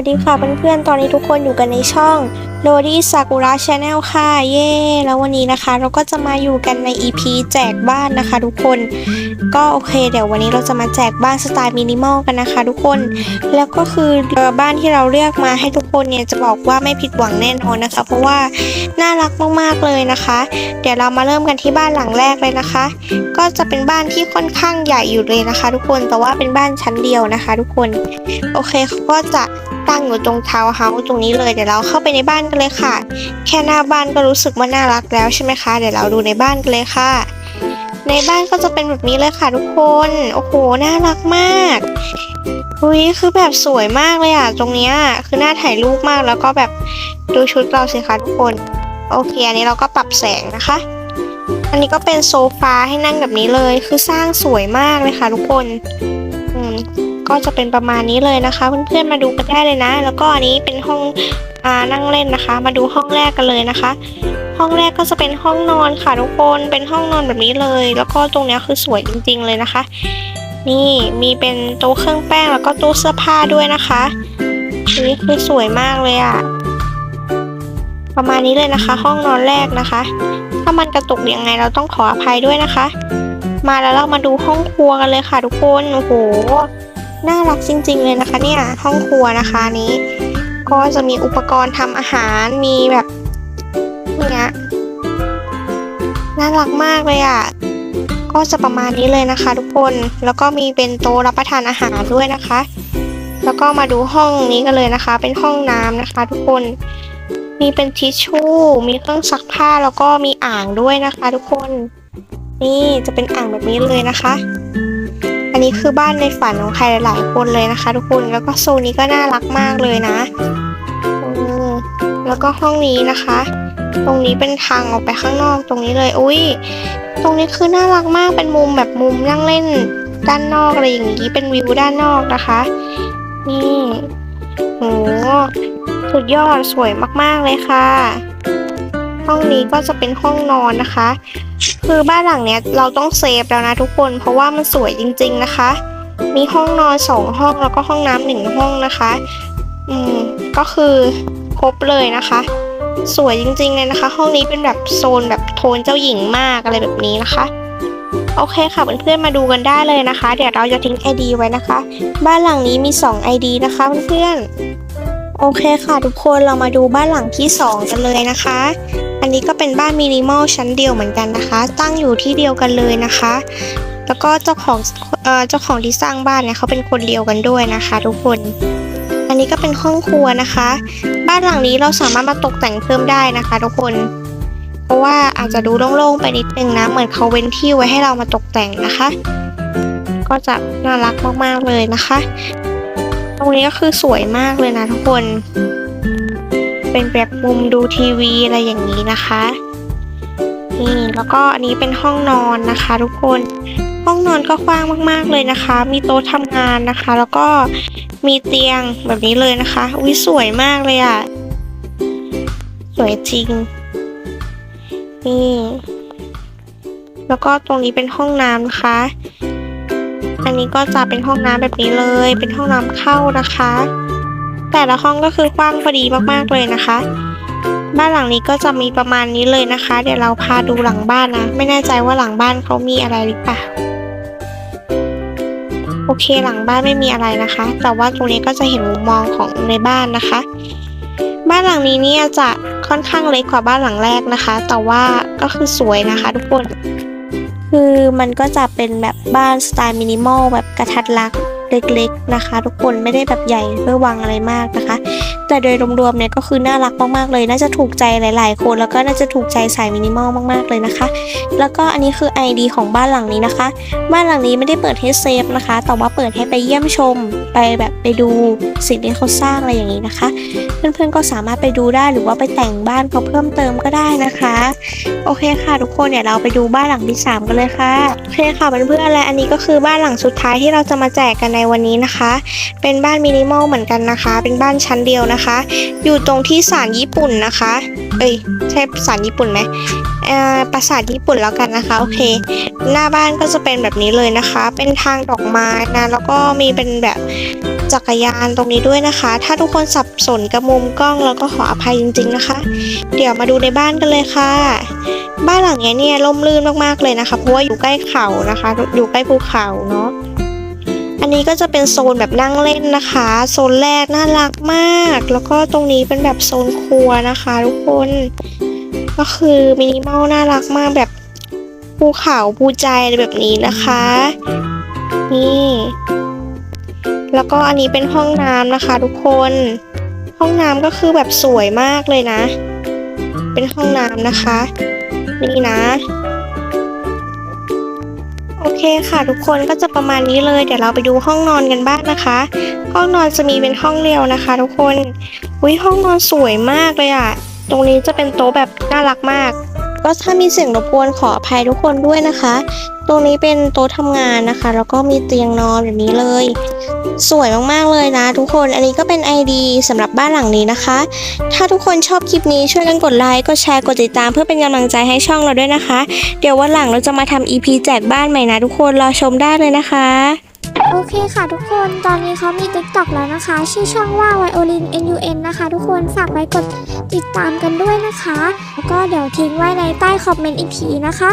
สวัสดีค่ะเพื่อนๆ ตอนนี้ทุกคนอยู่กันในช่อง l o d y Sakura Channel ค่ะ เย้แล้ววันนี้นะคะ เราก็จะมาอยู่กันใน EP แจกบ้านนะคะ ทุกคน ก็โอเค เดี๋ยววันนี้เราจะมาแจกบ้านสไตล์มินิมอลกันนะคะ ทุกคน แล้วก็คือเอ่อบ้านที่เราเลือกมาให้ทุกคนเนี่ยจะบอกว่าไม่ผิดหวังแน่นอนนะคะ เพราะว่าน่ารักมากๆเลยนะคะ เดี๋ยวเรามาเริ่มกันที่บ้านหลังแรกเลยนะคะ ก็จะเป็นบ้านที่ค่อนข้างใหญ่อยู่เลยนะคะ ทุกคนแต่ว่าเป็นบ้านชั้นเดียวนะคะ ทุกคน โอเคเขาก็จะตั้งอยู่ตรงทาวน์เฮาส์ตรงนี้เลยเดี๋ยวเราเข้าไปในบ้านกันเลยค่ะ แค่หน้าบ้านก็รู้สึกว่าน่ารักแล้วใช่ไหมคะ เดี๋ยวเราดูในบ้านกันเลยค่ะ ในบ้านก็จะเป็นแบบนี้เลยค่ะทุกคน โอ้โห น่ารักมากอุ้ยคือแบบสวยมากเลยอะตรงเนี้ยคือน่าถ่ายรูปมากแล้วก็แบบดูชุดเราสิคะทุกคน โอเค อันนี้เราก็ปรับแสงนะคะ อันนี้ก็เป็นโซฟาให้นั่งแบบนี้เลย คือสร้างสวยมากเลยค่ะทุกคน อืมก็จะเป็นประมาณนี้เลยนะคะ เพื่อนๆมาดูกันได้เลยนะ แล้วก็อันนี้เป็นห้อง อ่านั่งเล่นนะคะ มาดูห้องแรกกันเลยนะคะ ห้องแรกก็จะเป็นห้องนอนค่ะทุกคนเป็นห้องนอนแบบนี้เลย แล้วก็ตรงนี้คือสวยจริง ๆ เลยนะคะ นี่มีเป็นโต๊ะเครื่องแป้งแล้วก็ตู้เสื้อผ้าด้วยนะคะนี่คือสวยมากเลยอะประมาณนี้เลยนะคะ ห้องนอนแรกนะคะ ถ้ามันกระตุกยังไงเราต้องขออภัยด้วยนะคะ มาแล้วเรามาดูห้องครัวกันเลยค่ะทุกคนโอ้โหน่ารักจริง ๆ เลยนะคะ เนี่ยห้องครัวนะคะนี้ ก็จะมีอุปกรณ์ทำอาหารมีแบบเนี่ยน่ารักมากเลยอะก็จะประมาณนี้เลยนะคะทุกคนแล้วก็มีเป็นโต๊ะรับประทานอาหารด้วยนะคะ แล้วก็มาดูห้องนี้กันเลยนะคะ เป็นห้องน้ำนะคะ ทุกคนมีเป็นทิชชู่ มีเครื่องซักผ้าแล้วก็มีอ่างด้วยนะคะทุกคน นี่จะเป็นอ่างแบบนี้เลยนะคะ อันนี้คือบ้านในฝันของใครหลายๆคนเลยนะคะ ทุกคนแล้วก็โซนนี้ก็น่ารักมากเลยนะ แล้วก็ห้องนี้นะคะ ตรงนี้เป็นทางออกไปข้างนอกตรงนี้เลย อุ้ยตรงนี้คือน่ารักมากเป็นมุมแบบมุมนั่งเล่นด้านนอกอะไรอย่างนี้เป็นวิวด้านนอกนะคะ นี่โหสุดยอดสวยมากๆเลยค่ะ ห้องนี้ก็จะเป็นห้องนอนนะคะ คือบ้านหลังเนี้ยเราต้องเซฟแล้วนะทุกคน เพราะว่ามันสวยจริง ๆนะคะ มีห้องนอนสองห้องแล้วก็ห้องน้ำหนึ่งห้องนะคะ อืมก็คือ ครบเลยนะคะ สวยจริงๆเลยนะคะ ห้องนี้เป็นแบบโซนแบบโทนเจ้าหญิงมากอะไรแบบนี้นะคะ โอเคค่ะเพื่อนๆมาดูกันได้เลยนะคะ เดี๋ยวเราจะทิ้ง ID ไว้นะคะ บ้านหลังนี้มี 2 ID นะคะเพื่อนๆโอเคค่ะทุกคนเรามาดูบ้านหลังที่ 2 กันเลยนะคะ อันนี้ก็เป็นบ้านมินิมอลชั้นเดียวเหมือนกันนะคะ ตั้งอยู่ที่เดียวกันเลยนะคะแล้วก็เจ้าของเอ่อเจ้าของที่สร้างบ้านเนี่ยเขาเป็นคนเดียวกันด้วยนะคะ ทุกคน อันนี้ก็เป็นห้องครัวนะคะ บ้านหลังนี้เราสามารถมาตกแต่งเพิ่มได้นะคะ ทุกคน เพราะว่าอาจจะดูโล่งๆไปนิดนึงนะ เหมือนเขาเว้นที่ไว้ให้เรามาตกแต่งนะคะ ก็จะน่ารักมากๆเลยนะคะ ตรงนี้ก็คือสวยมากเลยนะทุกคน เป็นแบบมุมดูทีวีอะไรอย่างนี้นะคะนี่แล้วก็อันนี้เป็นห้องนอนนะคะ ทุกคน ห้องนอนก็กว้างมากๆเลยนะคะ มีโต๊ะทำงานนะคะ แล้วก็มีเตียงแบบนี้เลยนะคะอุ้ยสวยมากเลยอะ่ะ สวยจริง นี่ แล้วก็ตรงนี้เป็นห้องน้ำนะคะ อันนี้ก็จะเป็นห้องน้ำแบบนี้เลย เป็นห้องน้ำเข้านะคะ แต่ละห้องก็คือกว้างพอดีมากๆเลยนะคะบ้านหลังนี้ก็จะมีประมาณนี้เลยนะคะ เดี๋ยวเราพาดูหลังบ้านนะ ไม่แน่ใจว่าหลังบ้านเขามีอะไรหรือเปล่า โอเคหลังบ้านไม่มีอะไรนะคะ แต่ว่าตรงนี้ก็จะเห็นมุมมองของในบ้านนะคะ บ้านหลังนี้เนี่ยจะค่อนข้างเล็กกว่าบ้านหลังแรกนะคะ แต่ว่าก็คือสวยนะคะ ทุกคน คือมันก็จะเป็นแบบบ้านสไตล์มินิมอลแบบกระทัดรัดเล็กๆนะคะ ทุกคนไม่ได้แบบใหญ่เพื่อวางอะไรมากนะคะ แต่โดยรวมๆเนี่ยก็คือน่ารักมากๆเลย น่าจะถูกใจหลายๆ คนแล้วก็น่าจะถูกใจสายมินิมอลมากๆเลยนะคะ แล้วก็อันนี้คือ ID ของบ้านหลังนี้นะคะ บ้านหลังนี้ไม่ได้เปิดให้เซฟนะคะ แต่ว่าเปิดให้ไปเยี่ยมชม ไปแบบไปดูสิ่งที่เขาสร้างอะไรอย่างนี้นะคะ เพื่อนๆก็สามารถไปดูได้หรือว่าไปแต่งบ้านเขาเพิ่มเติมก็ได้นะคะ โอเคค่ะ ทุกคนเดี๋ยเราไปดูบ้านหลังที่ 3 กันเลยค่ะโอเคค่ะเพื่อนๆและอันนี้ก็คือบ้านหลังสุดท้ายที่เราจะมาแจกกันในวันนี้นะคะ เป็นบ้านมินิมอลเหมือนกันนะคะ เป็นบ้านชั้นเดียวนะคะอยู่ตรงที่ศาลญี่ปุ่นนะคะ เอ้ยใช่ภาษาญี่ปุ่นไหมเอ่อภาษาญี่ปุ่นแล้วกันนะคะโอเค หน้าบ้านก็จะเป็นแบบนี้เลยนะคะ เป็นทางดอกไม้นะแล้วก็มีเป็นแบบจักรยานตรงนี้ด้วยนะคะ ถ้าทุกคนสับสนกับมุมกล้องแล้วก็ขออภัยจริง ๆนะคะ เดี๋ยวมาดูในบ้านกันเลยค่ะ บ้านหลังนี้เนี่ยร่มรื่นมากๆเลยนะคะเพราะว่าอยู่ใกล้เขานะคะ อยู่ใกล้ภูเขาเนาะ อันนี้ก็จะเป็นโซนแบบนั่งเล่นนะคะ โซนแรกน่ารักมาก แล้วก็ตรงนี้เป็นแบบโซนครัวนะคะทุกคน ก็คือมินิมอลน่ารักมากแบบภูเขาภูใจอะไรแบบนี้นะคะ นี่ แล้วก็อันนี้เป็นห้องน้ำนะคะ ทุกคน ห้องน้ำก็คือแบบสวยมากเลยนะ เป็นห้องน้ำนะคะ นี่นะ โอเคค่ะทุกคนก็จะประมาณนี้เลยเดี๋ยวเราไปดูห้องนอนกันบ้างนะคะ ห้องนอนจะมีเป็นห้องเรียวนะคะ ทุกคนอุ้ยห้องนอนสวยมากเลยอะ ตรงนี้จะเป็นโต๊ะแบบน่ารักมาก ก็ถ้ามีเสียงรบกวนขออภัยทุกคนด้วยนะคะ ตรงนี้เป็นโต๊ะทำงานนะคะ แล้วก็มีเตียงนอนแบบนี้เลย สวยมากๆเลยนะ ทุกคน อันนี้ก็เป็น ID สำหรับบ้านหลังนี้นะคะ ถ้าทุกคนชอบคลิปนี้ช่วยกันกดไลค์ กดแชร์ กดติดตามเพื่อเป็นกำลังใจให้ช่องเราด้วยนะคะ เดี๋ยววันหลังเราจะมาทำ EP แจกบ้านใหม่นะทุกคน รอชมได้เลยนะคะโอเคค่ะทุกคน ตอนนี้เขามี TikTok แล้วนะคะ ชื่อช่องว่า Violin NUN นะคะ ทุกคน ฝากไว้กดติดตามกันด้วยนะคะ ก็เดี๋ยวทิ้งไว้ในใต้คอมเมนต์อีกทีนะคะ